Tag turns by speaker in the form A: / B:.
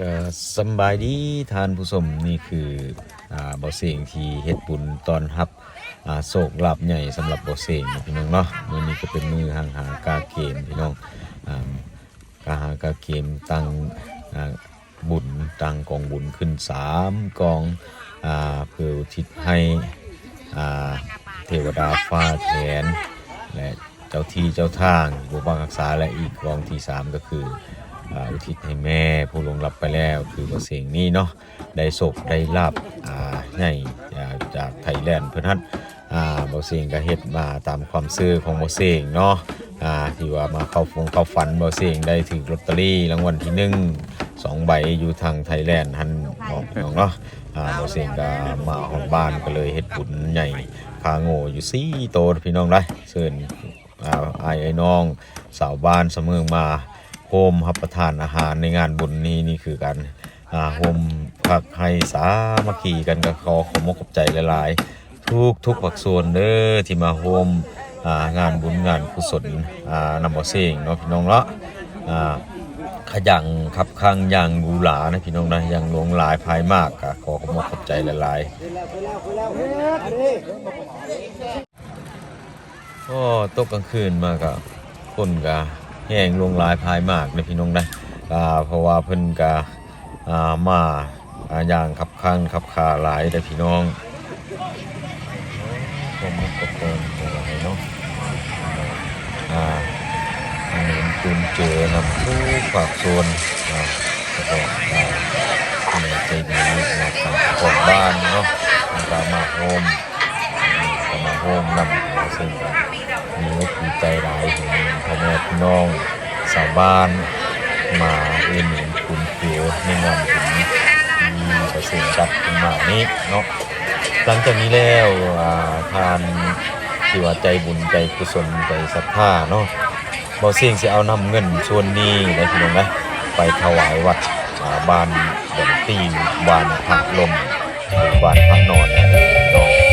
A: ก็สบายดีทานผู้ชมนี่คืออ่าบ่อเสียงที่เฮ็ดบุญตอนรับอ่าโศกลาบใหญ่สำหรับบ่อเสียงนะพี่น้องเนาะมื้อนี้ก็เป็นมือห่างหากาเกมพี่น้องอ่ากาหากาเกมตั้งอ่าบุญตั้งกองบุญขึ้นสามกองอ่าเพื่ออุทิศให้อ่าเทวดาฟ้าแทนและเจ้าที่เจ้าทางปกปักรักษาและอีกกองที่สามก็คือ อุทิศให้แม่ผู้ลงรับไปแล้วคือบ่เสียงนี้เนาะได้ศพได้ลาบอ่าใหญ่จากไทยแลนด์เพิ่นฮั่นอ่าบ่เสียงก็เฮ็ดมาตามความซื่อของบ่เสียงเนาะอ่าที่ว่ามาเข้าฟงเข้าฝันบ่เสียงได้ถือลอตเตอรี่รางวัลที่หนึ่งสองใบอยู่ทางไทยแลนด์หั่นเนาะพี่น้องเนาะอ่าบ่เสียงก็มาฮอดบ้านก็เลยเฮ็ดบุญใหญ่พาโง่อยู่สี่โตพี่น้องได้เชิญอ่าอายไอ้น้องสาวบ้านเสมอมา โฮมรับประทานอาหารในงานบุญนี้นี่คือการอ่าโฮมผักให้สามัคคีกันก็ขอขอมกขอบใจหลายๆ ทุกทุกภาคส่วนเด้อที่มาโฮมอ่างานบุญงานกุศลอ่านำบ่เสียงเนาะพี่น้องเนาะอ่าขยังขับข้างอย่างหรูหรานะพี่น้องนะอย่างหลวงหลายภายมากก็ขอขอมกขอบใจหลายๆก็ตกกลางคืนมาก็คนก็ แห้งลงหลายภายมากนะพี่น้องนะเพราะว่าเพิ่นก็ามาอย่างขับข้างขับขาหลายแต่พี่น้องผมก็เป็นอะไรเนาะอ่าอันนี้คุณเจอนำผู้ฝากส่วนอ่าแล้วก็อ่าที่ไหนใจดีนะทางของบ้านเนาะทางการมาโฮมก็มาโฮมนำซึ่งก็ มีอกมีใจหลายถึงพ่อแม่พี่น้องชาวบ้านมาเอ็นหนุนคุณเกือในงานถึงที่ประสิทธิ์จัดขึ้นมานี้เนาะหลังจากนี้แล้วทานที่ว่าใจบุญใจกุศลใจศรัทธาเนาะบ่เสี่ยงสิเอานำเงินส่วนนี้นะพี่น้องนะไปถวายวัดอ่าบ้านดอนตีบ้านพักลมบ้านพักนอนนะน้อง